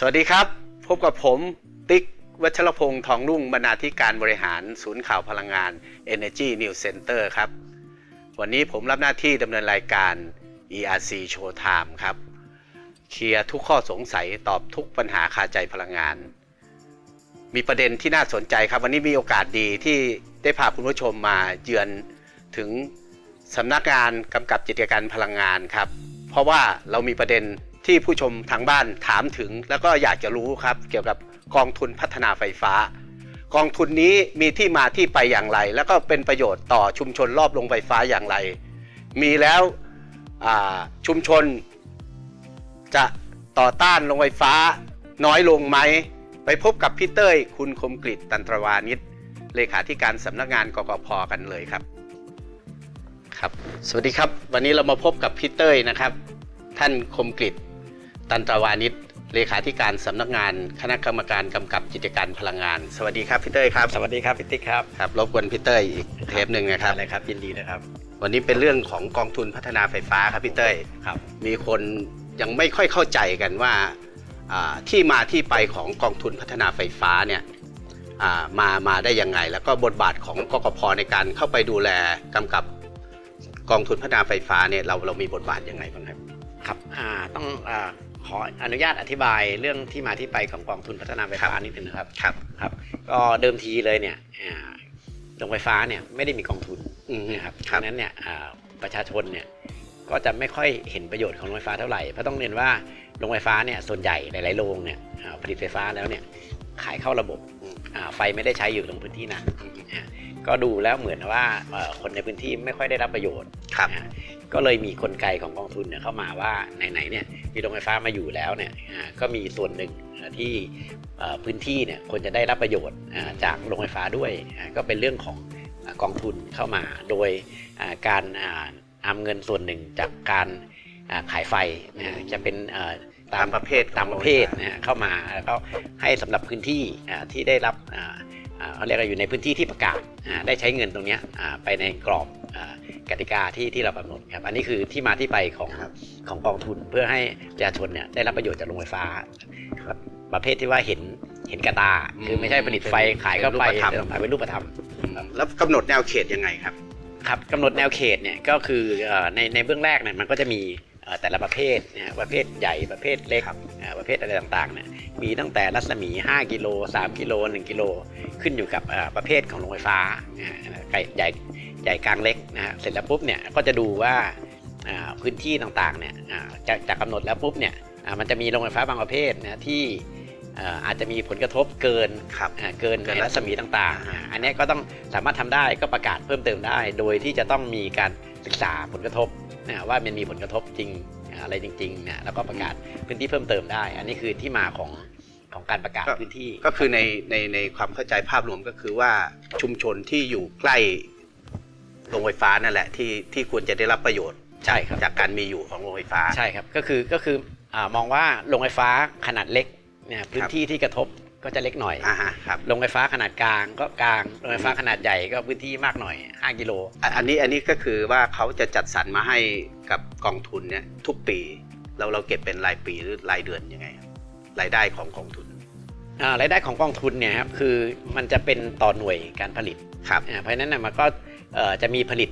สวัสดีครับ พบกับผมติ๊กวัชรพงษ์ทองรุ่งบรรณาธิการบริหารศูนย์ข่าวพลังงาน Energy News Center ครับ วันนี้ผมรับหน้าที่ดำเนินรายการ ERC Showtime ครับ เคลียร์ทุกข้อสงสัยตอบทุกปัญหาคาใจพลังงาน มีประเด็นที่น่าสนใจครับ วันนี้มีโอกาสดีที่ได้พาคุณผู้ชมมาเยือนถึงสำนักงานกำกับกิจการพลังงานครับ เพราะว่าเรามีประเด็น ที่ผู้ชมทางบ้านถามถึง แล้วก็อยากจะรู้ครับ เกี่ยวกับกองทุนพัฒนาไฟฟ้า กองทุนนี้มีที่มาที่ไปอย่างไร แล้วก็เป็นประโยชน์ต่อชุมชนรอบโรงไฟฟ้าอย่างไร มีแล้วชุมชนจะต่อต้านโรงไฟฟ้าน้อยลงไหม ไปพบกับพี่เต้ย คุณคมกริตตันตรวานิชเลขาธิการสำนักงานกกพกันเลยครับครับ สวัสดีครับ วันนี้เรามาพบกับพี่เต้ยนะครับ ท่านคมกริต ตันตรวานิชเลขาธิการสำนักงานคณะกรรมการกำกับกิจการพลังงาน สวัสดีครับพี่เต้ยครับ สวัสดีครับพี่ติ๊กครับ ครับ รบกวนพี่เต้ยอีกเทปหนึ่งนะครับอะไรครับยินดีนะครับ วันนี้เป็นเรื่องของกองทุนพัฒนาไฟฟ้าครับพี่เต้ยครับ มีคนยังไม่ค่อยเข้าใจกันว่าอ่าที่มาที่ไปของกองทุนพัฒนาไฟฟ้าเนี่ยอ่ามามาได้ยังไง แล้วก็บทบาทของกกพในการเข้าไปดูแลกำกับกองทุนพัฒนาไฟฟ้าเนี่ยเราเรามีบทบาทยังไงบ้างครับครับอ่าต้องอ่า ขออนุญาตอธิบายเรื่องที่มาที่ไปของกองทุนพัฒนาไฟฟ้านิดนึงนะครับครับครับ ก็เดิมทีเลยเนี่ยอ่าโรงไฟฟ้าเนี่ยไม่ได้มีกองทุนอืมนะครับครัดับงนั้นเนี่ยอ่าประชาชนเนี่ยก็จะไม่ค่อยเห็นประโยชน์ของโรงไฟฟ้าเท่าไหร่เพราะต้องเรียนว่าโรงไฟฟ้าเนี่ยส่วนใหญ่หลายๆโรงเนี่ยอ่าผลิตไฟฟ้าแล้วเนี่ย ขายเข้าระบบอ่าไฟไม่ได้ใช้อยู่ตรงพื้นที่นั้นนะฮะก็ดูแล้วเหมือนว่าเอ่อคนในพื้นที่ไม่ค่อยได้รับประโยชน์ครับนะฮะก็เลยมีกลไกของกองทุนเนี่ยเข้ามาว่าไหนๆเนี่ยมีโรงไฟฟ้ามาอยู่แล้วเนี่ยอ่าก็มีส่วนหนึ่งอ่าที่เอ่อพื้นที่เนี่ยควรจะได้รับประโยชน์อ่าจากโรงไฟฟ้าด้วยอ่าก็เป็นเรื่องของอ่ากองทุนเข้ามา โดยอ่าการอ่านำเงินส่วนหนึ่งจากการอ่าขายไฟนะฮะจะเป็นเอ่อ ตามประเภทตามประเภทนะฮะเข้ามาแล้วก็ให้สำหรับพื้นที่อ่าที่ได้รับอ่าอ่าเขาเรียกว่าอยู่ในพื้นที่ที่ประกาศอ่าได้ใช้เงินตรงเนี้ยอ่าไปในกรอบอ่ากติกาที่ที่เรากำหนดครับอันนี้คือที่มาที่ไปของครับของกองทุนเพื่อให้ประชาชนเนี่ยได้รับประโยชน์จากโรงไฟฟ้าครับประเภทที่ว่าเห็นเห็นกระตา คือไม่ใช่ผลิตไฟขายก็ไปเป็นรูปธรรมแต่เป็นรูปธรรม แล้วกำหนดแนวเขตยังไงครับครับกำหนดแนวเขตเนี่ยก็คือเอ่อในในเบื้องแรกเนี่ยมันก็จะมีเอ่อ แต่ละประเภทนะฮะประเภทใหญ่ประเภทเล็กอ่าประเภทอะไรต่างๆเนี่ยมีตั้งแต่รัศมี 5 กิโล 3 กิโล 1 กิโล ขึ้นอยู่กับอ่าประเภทของโรงไฟฟ้านะฮะไกลใหญ่ใหญ่กลางเล็กนะฮะเสร็จแล้วปุ๊บเนี่ยก็จะดูว่าอ่าพื้นที่ต่างๆเนี่ยอ่าจากจากกำหนดแล้วปุ๊บเนี่ยอ่ามันจะมีโรงไฟฟ้าบางประเภทนะที่อ่าอาจจะมีผลกระทบเกินครับอ่าเกินเกินในรัศมีต่างๆอ่าอันนี้ก็ต้องสามารถทำได้ก็ประกาศเพิ่มเติมได้ โดยที่จะต้องมีการศึกษาผลกระทบ นะว่ามันมีผลกระทบจริงอ่าอะไรจริงๆนะแล้วก็ประกาศพื้นที่เพิ่มเติมได้ อันนี้คือที่มาของของการประกาศก็พื้นที่ ก็คือในในในความเข้าใจภาพรวมก็คือว่าชุมชนที่อยู่ใกล้โรงไฟฟ้านั่นแหละที่ที่ควรจะได้รับประโยชน์ใช่ครับจากการมีอยู่ของโรงไฟฟ้าใช่ครับก็คือก็คืออามองว่าโรงไฟฟ้าขนาดเล็กเนี่ยพื้นที่ที่กระทบ ก็จะเล็กหน่อยอ่าฮะครับโรงไฟฟ้าขนาดกลางก็กลางโรงไฟฟ้าขนาดใหญ่ก็พื้นที่มากหน่อย 5 กิโลอะอันนี้อันนี้ก็คือว่าเขาจะจัดสรรมาให้กับกองทุนเนี่ยทุกปีเราเราเก็บเป็นรายปีหรือรายเดือนยังไงครับรายได้ของกองทุนอ่ารายได้ของกองทุนเนี่ยครับคือมันจะเป็นต่อหน่วยการผลิตครับอ่าเพราะฉะนั้นน่ะมันก็เอ่อจะมีผลิต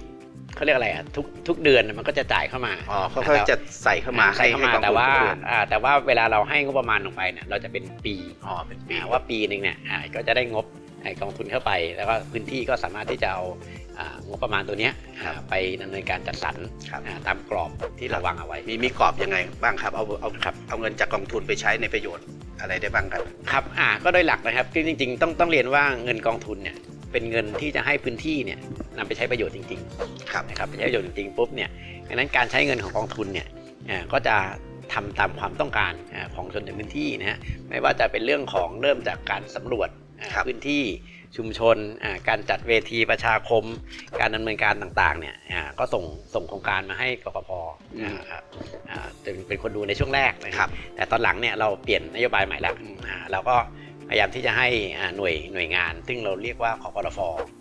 เขาเรียกอะไรอะทุกทุกเดือนน่ะมันก็จะจ่ายเข้ามาอ๋อเขาก็จะใส่เข้ามาใส่เข้ามาให้กองทุนแต่ว่าทุกเดือนอ่าแต่ว่าเวลาเราให้งบประมาณลงไปเนี่ยเราจะเป็นปีอ๋อเป็นปีอ่าว่าปีหนึ่งเนี่ยอ่าก็จะได้งบไอ้กองทุนเข้าไป แล้วก็พื้นที่ก็สามารถที่จะเอาอ่างบประมาณตัวเนี้ยอ่าไปดำเนินการจัดสรรครับอ่าตามกรอบที่เราวางเอาไว้ มีมีกรอบยังไงบ้างครับเอาเอาครับเอาเงินจากกองทุนไปใช้ในประโยชน์อะไรได้บ้างครับครับอ่าก็โดยหลักนะครับคือจริงๆต้องต้องเรียนว่าเงินกองทุนเนี่ยเป็นเงินที่จะให้พื้นที่เนี่ย นำไปใช้ประโยชน์จริงครับๆนะครับไปใช้ประโยชน์จริงๆปุ๊บเนี่ยดังนั้นการใช้เงินของกองทุนเนี่ยอ่าก็จะทำตามความต้องการอ่าของชนในพื้นที่นะฮะไม่ว่าจะเป็นเรื่องของเริ่มจากการสำรวจอ่าครับพื้นที่ชุมชนอ่าการจัดเวทีประชาคม การดำเนินการต่างๆเนี่ยอ่าก็ส่งส่งโครงการมาให้กกพอ่าครับอ่าเป็นเป็นคนดูในช่วงแรกนะคครัรับบแต่ตอนหลังเนี่ยเราเปลี่ยนนโยบายใหม่แล้วอ่าเราก็ พยายามที่จะให้อ่าหน่วยหน่วยงาน ซึ่งเราเรียกว่าคอปรฟ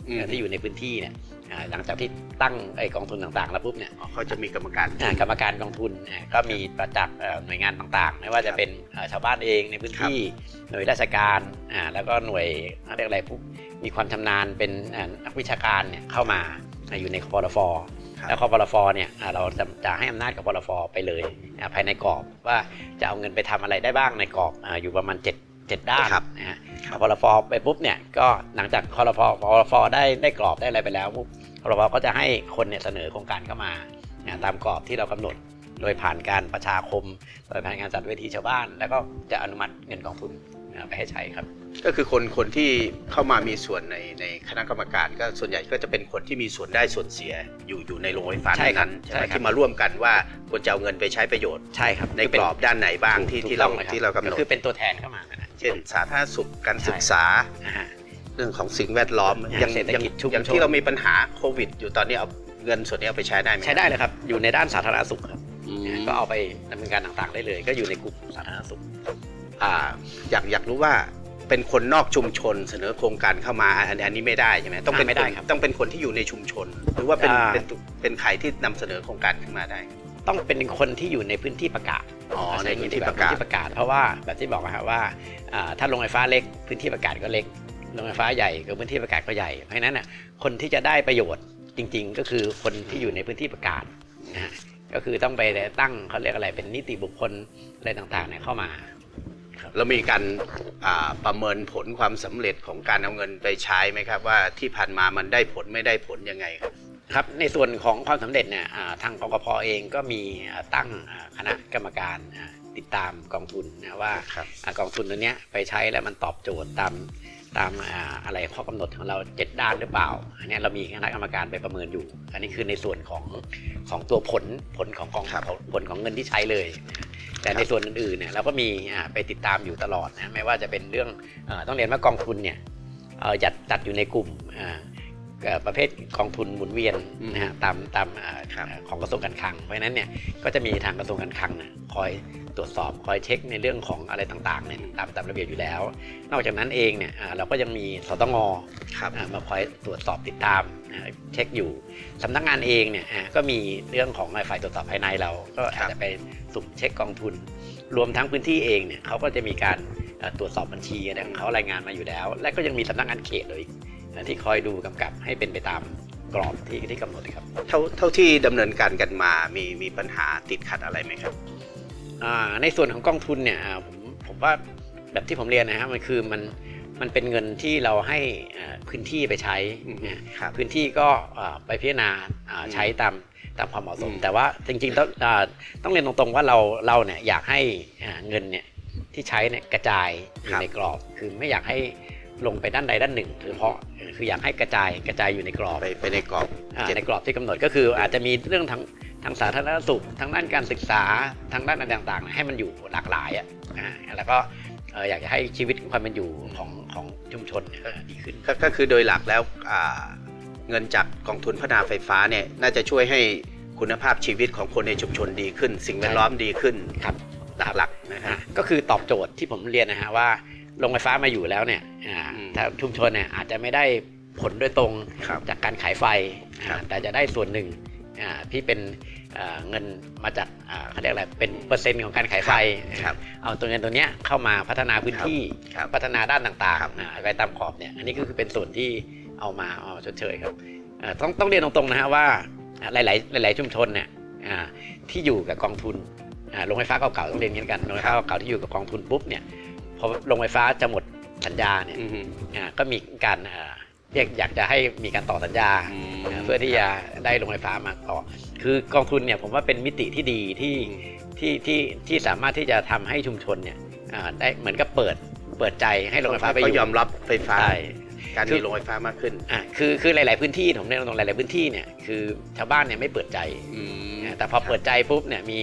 อืมที่อยู่ในพื้นที่เนี่ยอ่าหลังจากที่ตั้งไอ้กองทุนต่างๆแล้วปุ๊บเนี่ยอ๋อเขาจะมีกรรมการอ่ากรรมการกองทุนอ่าก็มีประจักษ์เอ่อหน่วยงานต่างๆ ไม่ว่าจะเป็นเอ่อชาวบ้านเองในพื้นที่หน่วยราชการอ่าแล้วก็หน่วยเขาเรียกอะไรพวกมีความชำนาญเป็นอ่านักวิชาการเนี่ยเข้ามาอ่าอยู่ในคอรฟครับแล้วคอปรฟเนี่ยอ่าเราจะจะให้อำนาจกับปรฟไปเลยอ่าภายในกรอบว่าจะเอาเงินไปทำอะไรได้บ้างในกรอบอ่าอยู่ประมาณ 7 7 ด้านครับนะฮะครับพอรฟไปปุ๊บเนี่ยก็หลังจากคอรฟพอรฟได้ได้กรอบได้อะไรไปแล้วปุ๊บคอรฟก็จะให้คนเนี่ยเสนอโครงการเข้ามาอ่าตามกรอบที่เรากำหนดโดยผ่านการประชาคม โดยผ่านการจัดเวทีชาวบ้าน แล้วก็จะอนุมัติเงินกองทุนอ่าไปให้ใช้ครับ ก็คือคนคนที่เข้ามามีส่วนในในคณะกรรมการ ก็ส่วนใหญ่ก็จะเป็นคนที่มีส่วนได้ส่วนเสียอยู่อยู่ในโรงไฟฟ้าใช่ครับนั้นๆใช่ไหมใช่ครับที่มาร่วมกันว่าควรจะเอาเงินไปใช้ประโยชน์ใช่ครับในกรอบด้านไหนบ้างที่ถูกที่เราต้องลยคบที่เรากำหนก็ดคือเป็นตัวแทนเข้ามานะ เช่นสาธารณสุขการใช่ศึกษาอ่าฮะเรื่องของสิ่งแวดล้อมอ่าอย่างเศรษฐอย่างกิจชุมชน อย่างที่เรามีปัญหาโควิด อยู่ตอนนี้เอาเงินส่วนนี้เอาไปใช้ได้ไหมใช้ได้เลยครับ อยู่ในด้านสาธารณสุขครับอืมก็เอาไปดำเนินการต่างๆได้เลย ก็อยู่ในกลุ่มสาธารณสุขอ่าอยากอยากรู้ว่าเป็นคนนอกชุมชนเสนอโครงการเข้ามาอันอันนี้ไม่ได้ใช่ไหมต้องเป็นอ่าไม่ได้คนครับต้องเป็นคนที่อยู่ในชุมชน หรือว่าเป็นอ่าเป็นเป็นใครที่นำเสนอโครงการขึ้นมาได้ ต้องเป็นคนที่อยู่ในพื้นที่ประกาศอ๋อในช่พื้นที่แบบประกาศพื้นที่ประกาศ เพราะว่าแบบที่บอกนะครับว่าอ่า ถ้าโรงไฟฟ้าเล็กพื้นที่ประกาศก็เล็กโรงไฟฟ้าใหญ่ก็พื้นที่ประกาศก็ใหญ่ เพราะฉะนั้นน่ะคนที่จะได้ประโยชน์จริง ๆ ก็คือคนที่อยู่ในพื้นที่ประกาศนะฮะก็คือต้องไปตั้งเขาเรียกอะไรเป็นนิติบุคคลอะไรต่างๆเนี่ยเข้ามาแล้วมีการอ่าประเมินผลความสำเร็จของการเอาเงินไปใช้ไหมครับ ว่าที่ผ่านมามันได้ผลไม่ได้ผลยังไงครับครับในส่วนของความสำเร็จเนี่ยอ่าทางกกพเองก็มีอ่าตั้งอ่าคณะกรรมการอ่า ติดตามกองทุนนะว่าครับอ่ากองทุนตัวเนี้ยไปใช้แล้วมันตอบโจทย์ตามตามอ่าอะไรข้อกำหนดของเราเจ็ดด้านหรือเปล่า อันเนี้ยเรามีคณะกรรมการไปประเมินอยู่ อันนี้คือในส่วนของของตัวผลผลของกองครับผลของเงินที่ใช้เลยนะแต่ในส่วนอื่นๆเนี่ยเราก็มีอ่าไปติดตามอยู่ตลอดนะไม่ว่าจะเป็นเรื่องเออต้องเรียนว่ากองทุนเนี่ยเอ่อจัดจัดอยู่ในกลุ่มอ่าเอ่อ ประเภทกองทุนหมุนเวียนนะฮะตามตามอ่าครับของกระทรวงการคลัง เพราะฉะนั้นเนี่ยก็จะมีทางกระทรวงการคลังนะคอยตรวจสอบคอยเช็คในเรื่องของอะไรต่างๆเนี่ยตามตามระเบียบอยู่แล้ว นอกจากนั้นเองเนี่ยอ่าเราก็ยังมีสตงครับอ่ามาคอยตรวจสอบติดตามอ่าเช็คอยู่สำนักงานเองเนี่ยอ่าก็มีเรื่องของฝ่ายตรวจสอบภายในเรา ก็ครัอาจบจะไปสุ่มเช็คกองทุน รวมทั้งพื้นที่เองเนี่ยเขาก็จะมีการเอ่อตรวจสอบบัญชีอะไรของเขารายงานมาอยู่แล้ว และก็ยังมีสำนักงานเขตเลยอ่า ที่คอยดูกำกับให้เป็นไปตามกรอบที่ที่กำหนดครับ เท่าเท่าที่ดำเนินการกันมามีมีปัญหาติดขัดอะไรไหมครับอ่าในส่วนของกองทุนเนี่ยอ่าผมผมว่าแบบที่ผมเรียนนะฮะมันคือมันมันเป็นเงินที่เราให้อ่าพื้นที่ไปใช้อืมนะครับ พื้นที่ก็อ่าไปพิจารณาอ่าอืมใช้ตามตามความเหมาะสม อืม แต่ว่าจริงๆต้องอ่าต้องเรียนตรงๆว่าเราเราเนี่ยอยากให้อ่าเงินเนี่ยที่ใช้เนี่ยกระจายอยู่ในกรอบ คือไม่อยากให้ ลงไปด้านใดด้านหนึ่งโดยเฉพาะคืออยากให้กระจายกระจายอยู่ในกรอบไปไปในกรอบอ่าเจ็ดในกรอบที่กำหนดก็คืออาจจะมีเรื่องทางทางสาธารณสุขทางด้านการศึกษาทางด้านอะไรต่างๆ ให้มันอยู่หลากหลายอะอ่าแล้วก็เอ่ออยากจะให้ชีวิตความเป็นอยู่ของของชุมชนเนี่ยเอ่อดีขึ้นก็ก็คือโดยหลักแล้วอ่าเงินจากกองทุนพัฒนาไฟฟ้าเนี่ยน่าจะช่วยให้คุณภาพชีวิตของคนในชุมชนดีขึ้น สิ่งแวดล้อมดีขึ้นครับหลักๆนะคอ่ารับก็คือตอบโจทย์ที่ผมเรียนนะฮะว่า โรงไฟฟ้ามาอยู่แล้วเนี่ยอ่าอืมถ้าชุมชนเนี่ยอาจจะไม่ได้ผลโดยตรงครับจากการขายไฟอ่าครับแต่จะได้ส่วนหนึ่งอ่าที่เป็นอ่าเงินมาจากอ่าเขาเรียกอะไรเป็นเปอร์เซ็นต์ของการขายไฟครับเอาตัวเงินตัวเนี้ยเข้ามาพัฒนาพื้นที่ครับพัฒนาด้านต่างครับๆอ่าไปตามขอบเนี่ยอันนี้ก็คือเป็นส่วนที่เอามาเอามาชดเชยครับอ่าต้องต้องเรียนตรงๆนะฮะว่าอ่าหลายๆหลาย ๆ ชุมชนเนี่ยอ่าที่อยู่กับกองทุนอ่าโรงไฟฟ้าเก่าๆต้องเรียนอย่างนี้กันโรงไฟฟ้าเก่าๆที่อยู่กับกองทุนปุ๊บเนี่ย พอโรงไฟฟ้าจะหมดสัญญาเนี่ยอือฮึอ่าก็มีการอ่าเรียกอยากจะให้มีการต่อสัญญาอืมอ่าเพื่อที่จะได้โรงไฟฟ้ามาต่อ คือกองทุนเนี่ยผมว่าเป็นมิติที่ดีที่ที่ที่ที่สามารถที่จะทำให้ชุมชนเนี่ยอ่าได้เหมือนกับเปิดเปิดใจให้โรงไฟฟ้าไปอก็ยู่ยอมรับไฟฟ้า ใช่ การคือมีโรงไฟฟ้ามากขึ้นอ่าคือคือหลาย ๆ พื้นที่ผมเรียนตรงๆหลาย ๆ พื้นที่เนี่ยคือชาวบ้านเนี่ยไม่เปิดใจ อืมอ่าแต่พอเปิดใจปุ๊บเนี่ยมี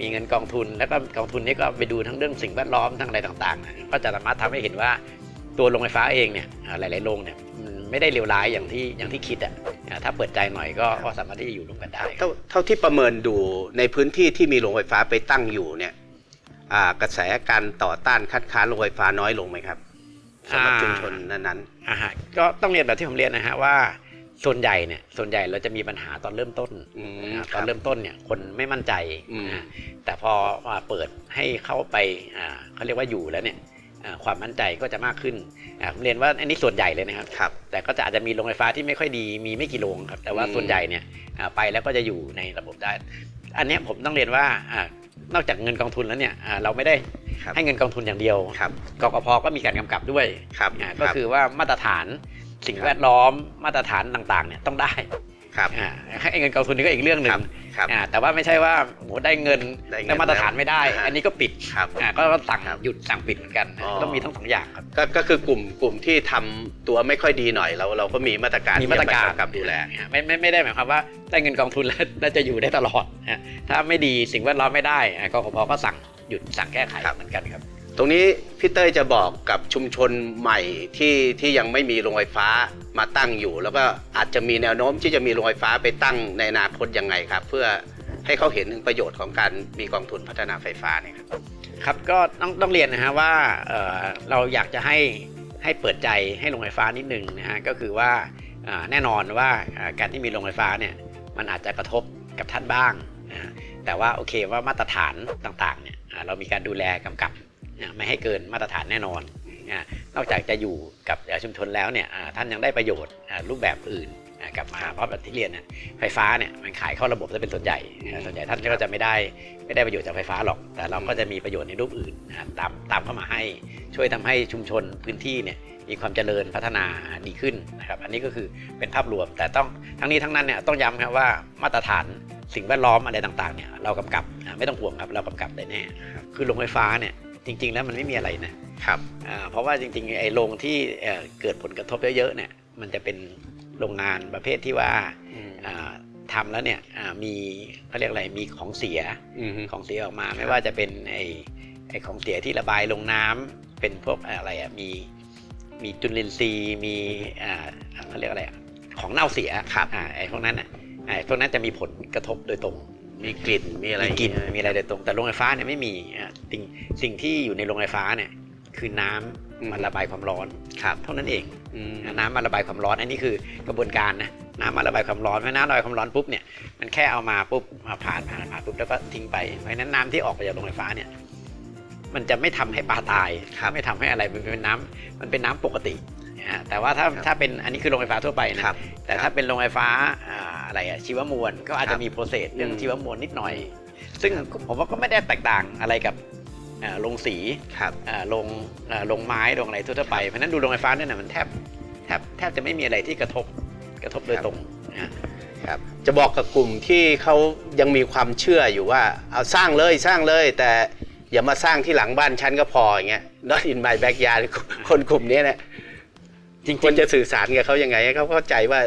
มีเงินกองทุน แล้วก็กองทุนนี้ก็ไปดูทั้งเรื่องสิ่งแวดล้อมทั้งอะไรต่างๆนะก็จะสามารถทำให้เห็นว่าตัวโรงไฟฟ้าเองเนี่ยอ่าหลายๆโรงเนี่ยมันไม่ได้เลวร้ายอย่างที่อย่างที่คิดอะอ่าถ้าเปิดใจหน่อยก็ก็สามารถที่จะอยู่ร่วมกันได้เท่าเท่าที่ประเมินดูในพื้นที่ที่มีโรงไฟฟ้าไปตั้งอยู่เนี่ยอ่ากระแสการต่อต้านคัดค้านโรงไฟฟ้าน้อยลงไหมครับสำหรับอ่าชุมชนนั้นอ่าฮะก็ต้องเรียนแบบที่ผมเรียนนะฮะว่า ส่วนใหญ่เนี่ยส่วนใหญ่เราจะมีปัญหาตอนเริ่มต้นอืมนะคตรัอบนเริ่มต้นเนี่ยคนไม่มั่นใจอืมนะแต่พอมาเปิดให้เข้าไปอ่าเขาเรียกว่าอยู่แล้วเนี่ยอ่าความมั่นใจก็จะมากขึ้นอ่าผมเรียนว่าอันนี้ส่วนใหญ่เลยนะครับครับแต่ก็จะอาจจะมีโรงไฟฟ้าที่ไม่ค่อยดีมีไม่กี่โรงครับแต่ว่าอืมส่วนใหญ่เนี่ยอ่าไปแล้วก็จะอยู่ในระบบได้ อันเนี้ยผมต้องเรียนว่าอ่านอกจากเงินกองทุนแล้วเนี่ยอ่าเราไม่ได้ครับให้เงินกองทุนอย่างเดียวครับกกพก็มีการกำกับด้วยครับอ่าก็คือว่ามาตรฐาน สิ่งแวดล้อมมาตรฐานต่างๆเนี่ยต้องได้ครับอ่าให้เงินกองทุนนี่ก็อีกเรื่องหนึ่ครังบครับอ่าแต่ว่าไม่ใช่ว่าโหได้เงินได้เงินแต่มาตรฐานไม่ได้แล้วอ่าอันนี้ก็ปิดครับอ่าก็สั่งครับหยุดสั่งปิดเหมือนกันอ๋อต้องมีทั้งสองอย่างครับก็ก็คือกลุ่มกลุ่มที่ทำตัวไม่ค่อยดีหน่อยเราเราก็มีมาตรการมีมาตรการที่จะไปกำกับดูแลอ่าไม่ไม่ไม่ได้หมายความว่าได้เงินกองทุนแล้วแล้วจะอยู่ได้ตลอดอ่าถ้าไม่ดีสิ่งแวดล้อมไม่ได้อ่ากกพก็สั่งหยุดสั่งแก้ไขครับเหมือนกันครับ ตรงนี้พี่เต้ยจะบอกกับชุมชนใหม่ที่ที่ยังไม่มีโรงไฟฟ้ามาตั้งอยู่ แล้วก็อาจจะมีแนวโน้มที่จะมีโรงไฟฟ้าไปตั้งในอนาคตยังไงครับ เพื่อให้เขาเห็นถึงประโยชน์ของการมีกองทุนพัฒนาไฟฟ้าเนี่ยครับครับก็ต้องต้องเรียนนะฮะว่าเเราอยากจะให้ให้เปิดใจให้โรงไฟฟ้านิดนึงนะฮะก็คือว่าแน่นอนว่าการที่มีโรงไฟฟ้าเนี่ยมันอาจจะกระทบกับท่านบ้าง แต่ว่าโอเคว่ามาตรฐานต่างๆเนี่ยเรามีการดูแลกำกับ ไม่ให้เกินมาตรฐานแน่นอนนะนอกจากจะอยู่กับเอ่อชุมชนแล้วเนี่ยอ่าท่านยังได้ประโยชน์อ่ารูปแบบอื่นอ่ากลับมาเพราะแบบที่เรียนเนี่ยไฟฟ้าเนี่ยมันขายเข้าระบบจะเป็นส่วนใหญ่นะส่วนใหญ่ท่านก็จะไม่ได้ไม่ได้ประโยชน์จากไฟฟ้าหรอก แต่เราก็จะมีประโยชน์ในรูปอื่นนะตามตามเข้ามาให้ช่วยทำให้ชุมชนพื้นที่เนี่ยมีความเจริญพัฒนาดีขึ้นนะครับอันนี้ก็คือเป็นภาพรวม แต่ต้องทั้งนี้ทั้งนั้นเนี่ยต้องย้ำครับว่ามาตรฐานสิ่งแวดล้อมอะไรต่างๆเนี่ยเรากำกับนะไม่ต้องห่วงครับเรากำกับได้แน่คือโรงไฟฟ้าเนี่ย จริงๆแล้วมันไม่มีอะไรนะครับอ่าเพราะว่าจริงๆไอ้โรงที่เอ่อเกิดผลกระทบเยอะๆเนี่ยมันจะเป็นโรงงานประเภทที่ว่าอ่าทำแล้วเนี่ยอ่ามีเขาเรียกอะไรมีของเสียอืมของเสียออกมาไม่ว่าจะเป็นไอ้ไอ้ของเสียที่ระบายลงน้ำเป็นพวกอะไรอะมีมีจุลินทรีย์มีอ่าเขาเรียกอะไรอะของเน่าเสียครับอ่าไอ้พวกนั้นอะไอ้พวกนั้นจะมีผลกระทบโดยตรง มีกลิ่นมีอะไรมีกลิ่นอย่างเงี้ยมีอะไรโดยตรงแต่โรงไฟฟ้าเนี่ยไม่มีอะสิ่งสิ่งที่อยู่ในโรงไฟฟ้าเนี่ยคือน้ำอืมมันระบายความร้อนครับเท่านั้นเองอืมน้ำมาระบายความร้อนอันนี้คือกระบวนการนะน้ำมาระบายความร้อนเพราะน้ำระบายความร้อนปุ๊บเนี่ยมันแค่เอามาปุ๊บมาผ่านผ่านผ่านปุ๊บแล้วก็ทิ้งไปเพราะฉะนั้นน้ำที่ออกไปจากโรงไฟฟ้าเนี่ยมันจะไม่ทำให้ปลาตายครับไม่ทำให้อะไรมันเป็นน้ำมันเป็นน้ำปกตินะฮะ แต่ว่าถ้าครับถ้าเป็นอันนี้คือโรงไฟฟ้าทั่วไปนะครับแต่ครัถ้าบเป็นโรงไฟฟ้าอ่าอะไรอะชีวมวลก็อาจครัจะบมีโปรเซสเรื่องอืมชีวมวลนิดหน่อย ซึ่งผมว่าก็ไม่ได้แตกต่างอะไรกับอ่าโรงสีครับอ่าลงอ่าลงไม้ลงอะไรทั่วๆไป เพราะฉะนั้นดูโรงไฟฟ้าเนี่ยนะมันแทบแทบแทบจะไม่มีอะไรที่กระทบกระทบโดยครับตรงนะครับจะบอกกับกลุ่มที่เขายังมีความเชื่ออยู่ว่าเอาสร้างเลยสร้างเลย แต่อย่ามาสร้างที่หลังบ้านฉันก็พออย่างเงี้ย not in my backyard คนกลุ่มนี้เนี่ย จริงควรจะสื่อสารกับเขายังไงให้เขาเข้าใจว่า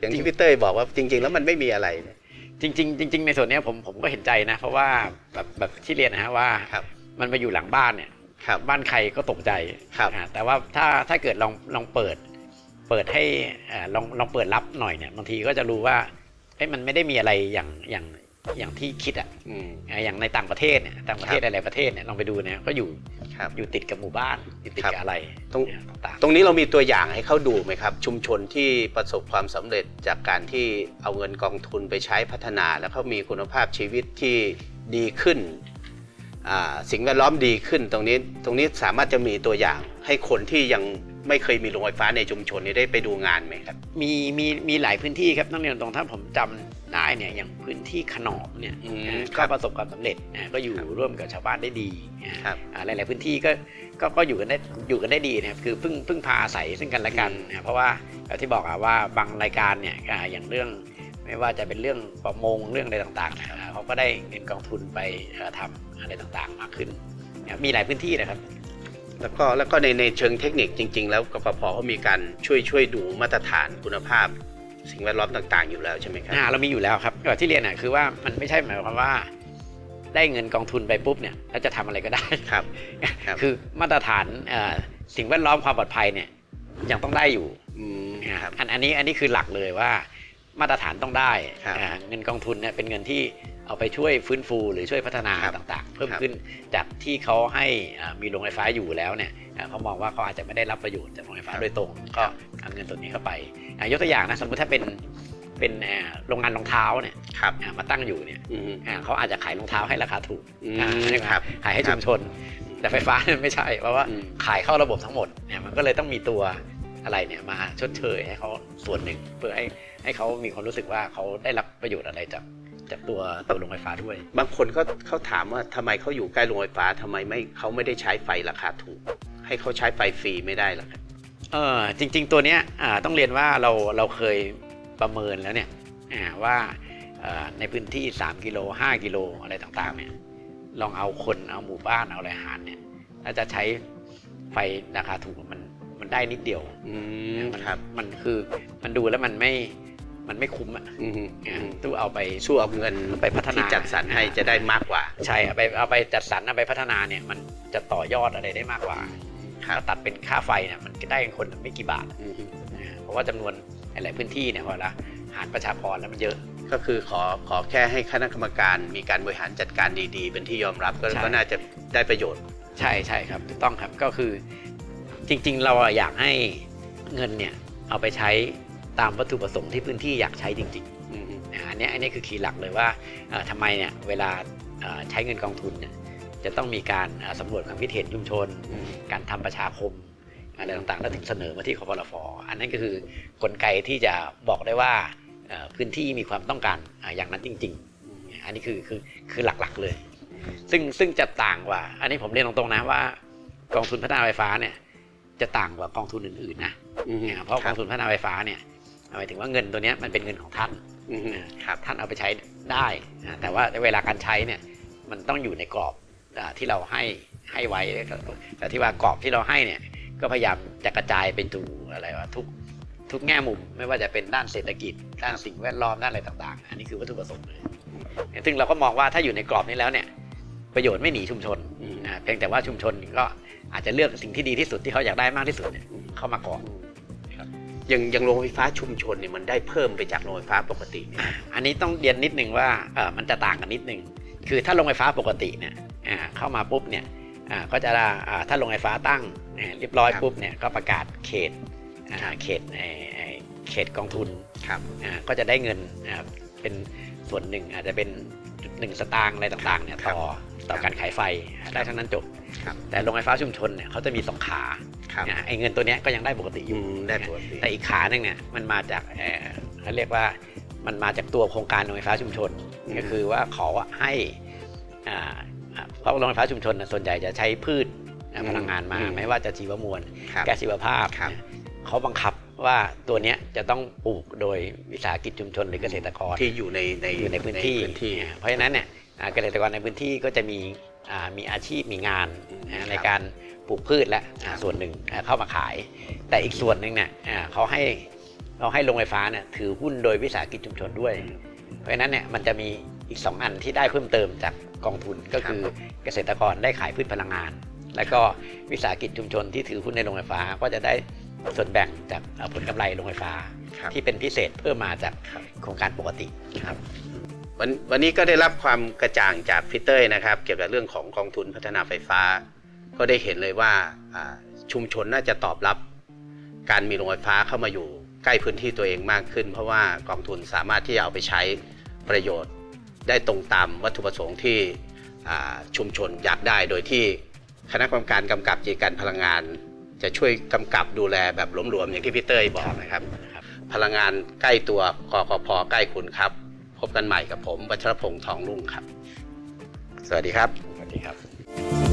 อย่างที่พี่เต้ยบอกว่าจริง ๆ แล้วมันไม่มีอะไรเนี่ยๆจริง ๆ จริง ๆ ในส่วนเนี้ยผมผมก็เห็นใจนะ เพราะว่าแบบแบบที่เรียนนะฮะว่าครับมันมาอยู่หลังบ้านเนี่ยครับบ้านใครก็ตกใจครับอ่าแต่ว่าถ้าถ้าเกิดลองลองเปิด เปิดให้อ่าลองลองเปิดรับหน่อยเนี่ยบางทีก็จะรู้ว่าเอ้ยมันไม่ได้มีอะไรอย่างอย่าง อย่างที่คิดอะอืมอ่าอย่างในต่างประเทศเนี่ยต่างประเทศครับหลายๆประเทศเนี่ยลองไปดูเนี่ยก็อยู่ครับอยู่ติดกับหมู่บ้านอยู่ติดครับกับอะไรตรงเนี่ยต่างตรงนี้เรามีตัวอย่างให้เขาดูไหมครับ ชุมชนที่ประสบความสำเร็จจากการที่เอาเงินกองทุนไปใช้พัฒนา แล้วเขามีคุณภาพชีวิตที่ดีขึ้นอ่าสิ่งแวดล้อมดีขึ้นตรงนี้ตรงนี้สามารถจะมีตัวอย่างให้คนที่ยังไม่เคยมีโรงไฟฟ้าในชุมชนนี้ได้ไปดูงานไหมครับๆมีมีมีหลายพื้นที่ครับต้องเรียนตรงถ้าผมจำ ได้เนี่ยอย่างพื้นที่ขนอมเนี่ยอืมอ่าครัก็บประสบความสำเร็จอ่าก็อยู่ครับร่วมกับชาวบ้านได้ดีอ่าครับอ่าหลาย ๆ พื้นที่ก็ก็ก็อยู่กันได้อยู่กันได้ดีนะครับคือพึ่งพึ่งพาอาศัยซึ่งกันและกันอืมนะเพราะว่าแบบที่บอกอะว่าบางรายการเนี่ยอ่าอย่างเรื่องไม่ว่าจะเป็นเรื่องประมงเรื่องอะไรต่างๆเนี่ยอ่าเขาก็ได้เงินกองทุนไปเอ่อทำอะไรต่างๆ มากขึ้นนะครับมีหลายพื้นที่นะครับ แล้วก็แล้วก็ในในเชิงเทคนิคจริง ๆ แล้วกกพเขามีการช่วยช่วยดูมาตรฐานคุณภาพ สิ่งแวดล้อมต่างๆ อยู่แล้วใช่ไหมครับอ่าเรามีอยู่แล้วครับแบบที่เรียนน่ะคือว่ามันไม่ใช่หมายความว่า ได้เงินกองทุนไปปุ๊บเนี่ยแล้วจะทำอะไรก็ได้ครับครับคือมาตรฐานเอ่อสิ่งแวดล้อมความปลอดภัยเนี่ยยังต้องได้อยู่อืมนะครับอันอันนี้อันนี้คือหลักเลยว่า มาตรฐานต้องได้ครับอ่าเงินกองทุนเนี่ยเป็นเงินที่ เอาไปช่วยฟื้นฟูหรือช่วยพัฒนาครับต่างๆ เพิ่มครับขึ้นจากที่เขาให้อ่ามีโรงไฟฟ้าอยู่แล้วเนี่ยอ่าเขามองว่าเขาอาจจะไม่ได้รับประโยชน์จากโรงไฟฟ้าโดยตรง ก็เงินส่วนนี้เข้าไปอะยกตัวอย่างนะสมมติถ้าเป็นเป็นเอ่อโรงงานรองเท้าเนี่ยครับอะมาตั้งอยู่เนี่ยอืมอะเขาอาจจะขายรองเท้าให้ราคาถูกอืมอะใช่ไหมครับขายให้ชุมชน แต่ไฟฟ้าเนี่ยไม่ใช่เพราะว่าอืมขายเข้าระบบทั้งหมดเนี่ยมันก็เลยต้องมีตัวอะไรเนี่ยมาชดเชยให้เขาส่วนหนึ่งเพื่อให้ให้เขามีความรู้สึกว่าเขาได้รับประโยชน์อะไรจาก จากตัวตัวโรงไฟฟ้าด้วย บางคนก็เขาถามว่าทำไมเขาอยู่ใกล้โรงไฟฟ้าทำไมไม่เขาไม่ได้ใช้ไฟราคาถูก ให้เขาใช้ไฟฟรีไม่ได้เหรอครับเออจริง ๆ ตัวเนี้ยอ่าต้องเรียนว่าเราเราเคยประเมินแล้วเนี่ยอ่าว่าเอ่อในพื้นที่ 3 กิโล 5 กิโลอะไรต่างๆเนี่ยลองเอาคนเอาหมู่บ้านเอาอะไรหารเนี่ยถ้าจะใช้ไฟราคาถูกมันมันได้นิดเดียวอืมมันครับมันคือมันดูแล้วมันไม่ มันไม่คุ้มอะอืมอือ่ามอืมตู้เอาไปสู้เอาเงินไปพัฒนาที่จัดสรรให้จะได้มากกว่า ใช่เอาไปเอาไปจัดสรรเอาไปพัฒนาเนี่ยมันจะต่อยอดอะไรได้มากกว่าครับถ้าตัดเป็นค่าไฟเนี่ยมันได้คนไม่กี่บาทอืมอ่าเพราะว่าจำนวนหลายๆพื้นที่เนี่ยพอละหารประชากรแล้วมันเยอะ ก็คือขอขอแค่ให้คณะกรรมการมีการบริหารจัดการดีๆ เป็นที่ยอมรับก็ใช่ ก็น่าจะได้ประโยชน์ ใช่ใช่ครับถูกต้องครับก็คือจริงๆ เราอะอยากให้เงินเนี่ยเอาไปใช้ ตามวัตถุประสงค์ที่พื้นที่อยากใช้จริงอืมๆอ่าอันเนี้ยอันนี้คือคีย์หลักเลยว่าเอ่อทำไมเนี่ยเวลาเอ่อใช้เงินกองทุนเนี่ยจะต้องมีการเอ่อสำรวจความคิดเห็นชุมชนอืมการทำประชาคมอะไรต่างๆ แล้วถึงเสนอมาที่คอปลฟอันนั้นก็คือกลไกที่จะบอกได้ว่าเอ่อพื้นที่มีความต้องการอ่าอย่างนั้นจริง ๆ อันนี้คือคือคือหลักๆเลย ซึ่งซึ่งจะต่างกว่า อันนี้ผมเรียนตรงๆนะว่ากองทุนพัฒนาไฟฟ้าเนี่ยจะต่างกว่ากองทุนอื่นๆนะอืมเพราะกองทุนพัฒนาไฟฟ้าเนี่ย หมายถึงว่าเงินตัวเนี้ยมันเป็นเงินของท่านอืมครับท่านเอาไปใช้ได้อ่าแต่ว่าเวลาการใช้เนี่ยมันต้องอยู่ในกรอบอ่าที่เราให้ให้ไว้แต่ที่ว่ากรอบที่เราให้เนี่ยก็พยายามจะกระจายเป็นถูอะไรวะทุกทุกแง่มุมไม่ว่าจะเป็นด้านเศรษฐกิจ ด้านสิ่งแวดล้อมด้านอะไรต่างๆ อันนี้คือวัตถุประสงค์เลยซึ่งเราก็มองว่าถ้าอยู่ในกรอบนี้แล้วเนี่ยประโยชน์ไม่หนีชุมชนอืมอ่าเพียงแต่ว่าชุมชนก็อาจจะเลือกสิ่งที่ดีที่สุดที่เขาอยากได้มากที่สุดเนี่ยเข้ามาก่อน อย่างอย่างโรงไฟฟ้าชุมชนเนี่ยมันได้เพิ่มไปจากโรงไฟฟ้าปกติเนี่ยอันนี้ต้องเรียนนิดนึงว่าเออมันจะต่างกันนิดนึงคือถ้าโรงไฟฟ้าปกติเนี่ยอ่าเข้ามาปุ๊บเนี่ยอ่าก็จะอ่าถ้าโรงไฟฟ้าตั้งอ่าเรียบร้อยครับปุ๊บเนี่ยก็ประกาศเขตอ่าเขตไอ้ไอ้เขตกองทุนครับอ่าก็จะได้เงินอ่าเป็นส่วนหนึ่งอาจจะเป็น จุดหนึ่งสตางค์อะไรต่างๆเนี่ยครับต่อต่อครับการขายไฟได้ทั้งนั้นจบครับแต่โรงไฟฟ้าชุมชนเนี่ยเขาจะมีสองขาครับอ่าไอ้เงินตัวเนี้ยก็ยังได้ปกติออืยู่มได้ปกติแต่อีกขาหนึ่งเนี่ยมันมาจากเอ่อเขาเรียกว่ามันมาจากตัวโครงการโรงไฟฟ้าชุมชนอืมก็คือว่าเขาอะให้อ่าอ่าเพราะโรงไฟฟ้าชุมชนน่ะส่วนใหญ่จะใช้พืชอ่าพลังงานมาไม่ว่าจะชีวมวลครับแก๊สชีวภาพครับเนี่ยเขาบังคับ ว่าตัวเนี้ยจะต้องปลูกโดยวิสาหกิจชุมชนหรือเกษตรกรที่อยู่ในในอยู่ในพื้นที่พื้นที่อ่าเพราะฉะนั้นเนี่ยอ่าเกษตรกรในพื้นที่ก็จะมีอ่ามีอาชีพมีงานอืมอ่าครับในการปลูกพืชและอ่าครับส่วนหนึ่งอ่าเข้ามาขาย แต่อีกส่วนหนึ่งเนี่ยอ่าเขาให้เขาให้โรงไฟฟ้าเนี่ยถือหุ้นโดยวิสาหกิจชุมชนด้วย เพราะฉะนั้นเนี่ยมันจะมีอีก 2 อันที่ได้เพิ่มเติมจากกองทุนก็คือเกษตรกรได้ขายพืชพลังงาน แล้วก็วิสาหกิจชุมชนที่ถือหุ้นในโรงไฟฟ้าก็จะได้ ส่วนแบ่งจากเอ่อผลกำไรโรงไฟฟ้าครับที่เป็นพิเศษเพิ่มมาจากครับโครงการปกติครับวันวันนี้ก็ได้รับความกระจ่างจากพี่เต้ยนะครับ เกี่ยวกับเรื่องของกองทุนพัฒนาไฟฟ้า ก็ได้เห็นเลยว่าอ่าชุมชนน่าจะตอบรับ การมีโรงไฟฟ้าเข้ามาอยู่ใกล้พื้นที่ตัวเองมากขึ้น เพราะว่ากองทุนสามารถที่จะเอาไปใช้ประโยชน์ ได้ตรงตามวัตถุประสงค์ที่อ่าชุมชนอยากได้โดยที่คณะกรรมการกำกับกิจการพลังงาน จะช่วยกำกับดูแลแบบหลวมๆอย่างที่พี่เต้ยบอกนะครับครับ พลังงานใกล้ตัวกกพใกล้คุณครับ พบกันใหม่กับผมวัชรพงษ์ทองรุ่งครับ สวัสดีครับ สวัสดีครับ